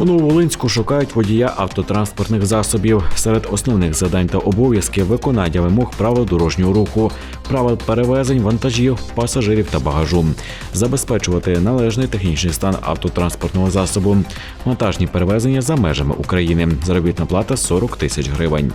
У Нововолинську шукають водія автотранспортних засобів. Серед основних завдань та обов'язків виконання вимог правил дорожнього руху, правил перевезень вантажів, пасажирів та багажу, забезпечувати належний технічний стан автотранспортного засобу, монтажні перевезення за межами України. Заробітна плата 40 тисяч гривень.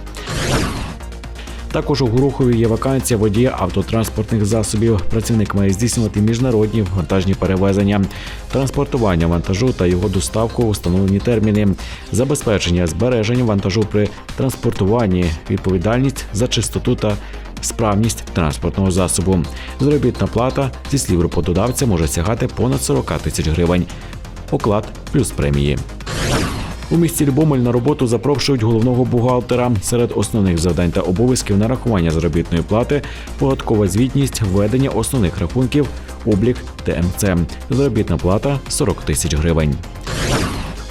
Також у Горохові є вакансія водія автотранспортних засобів. Працівник має здійснювати міжнародні вантажні перевезення, транспортування вантажу та його доставку у встановлені терміни, забезпечення збереження вантажу при транспортуванні, відповідальність за чистоту та справність транспортного засобу. Заробітна плата зі слів роботодавця може сягати понад 40 тисяч гривень. Оклад плюс премії. У місті Любомель на роботу запрошують головного бухгалтера. Серед основних завдань та обов'язків нарахування заробітної плати, податкова звітність, введення основних рахунків, облік ТМЦ. Заробітна плата 40 тисяч гривень.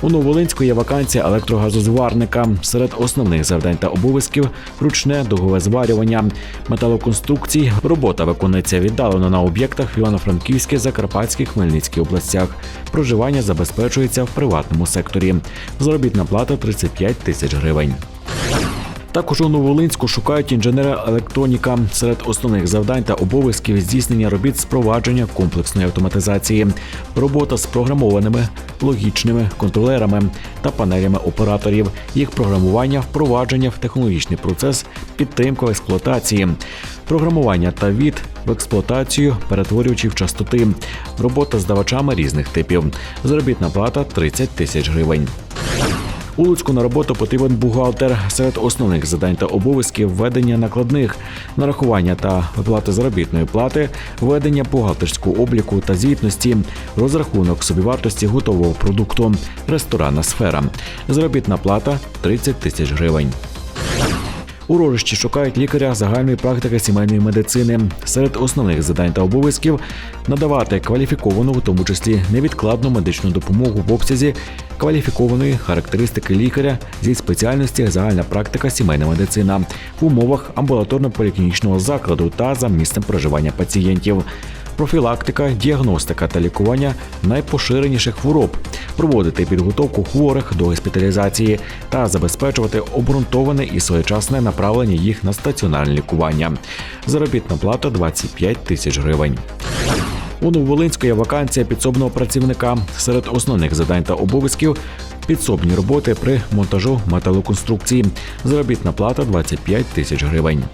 У Новолинську є вакансія електрогазозварника. Серед основних завдань та обов'язків ручне дугове зварювання, металоконструкцій. Робота виконується віддалено на об'єктах в Івано-Франківській, Закарпатській, Хмельницькій областях. Проживання забезпечується в приватному секторі. Заробітна плата 35 тисяч гривень. Також у Новолинську шукають інженера електроніка. Серед основних завдань та обов'язків здійснення робіт з провадження комплексної автоматизації, робота з програмованими логічними контролерами та панелями операторів, їх програмування, впровадження в технологічний процес, підтримка експлуатації, програмування та від в експлуатацію перетворювачів частоти, робота з давачами різних типів. Заробітна плата 30 тисяч гривень. У Луцьку на роботу потрібен бухгалтер. Серед основних завдань та обов'язків ведення накладних, нарахування та виплати заробітної плати, ведення бухгалтерського обліку та звітності, розрахунок собівартості готового продукту, ресторанна сфера. Заробітна плата 30 тисяч гривень. У Рожищі шукають лікаря загальної практики сімейної медицини. Серед основних завдань та обов'язків надавати кваліфіковану, в тому числі невідкладну медичну допомогу в обсязі кваліфікованої характеристики лікаря зі спеціальності загальна практика сімейна медицина в умовах амбулаторно-поліклінічного закладу та за місцем проживання пацієнтів. Профілактика, діагностика та лікування найпоширеніших хвороб, проводити підготовку хворих до госпіталізації та забезпечувати обґрунтоване і своєчасне направлення їх на стаціонарне лікування. Заробітна плата 25 тисяч гривень. У Нововолинську є вакансія підсобного працівника. Серед основних завдань та обов'язків підсобні роботи при монтажу металоконструкції. Заробітна плата 25 тисяч гривень.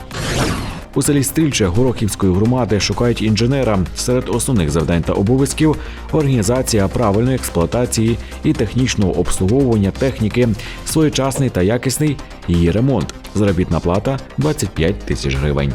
У селі Стрільче Горохівської громади шукають інженера. Серед основних завдань та обов'язків організація правильної експлуатації і технічного обслуговування техніки, своєчасний та якісний її ремонт. Заробітна плата 25 тисяч гривень.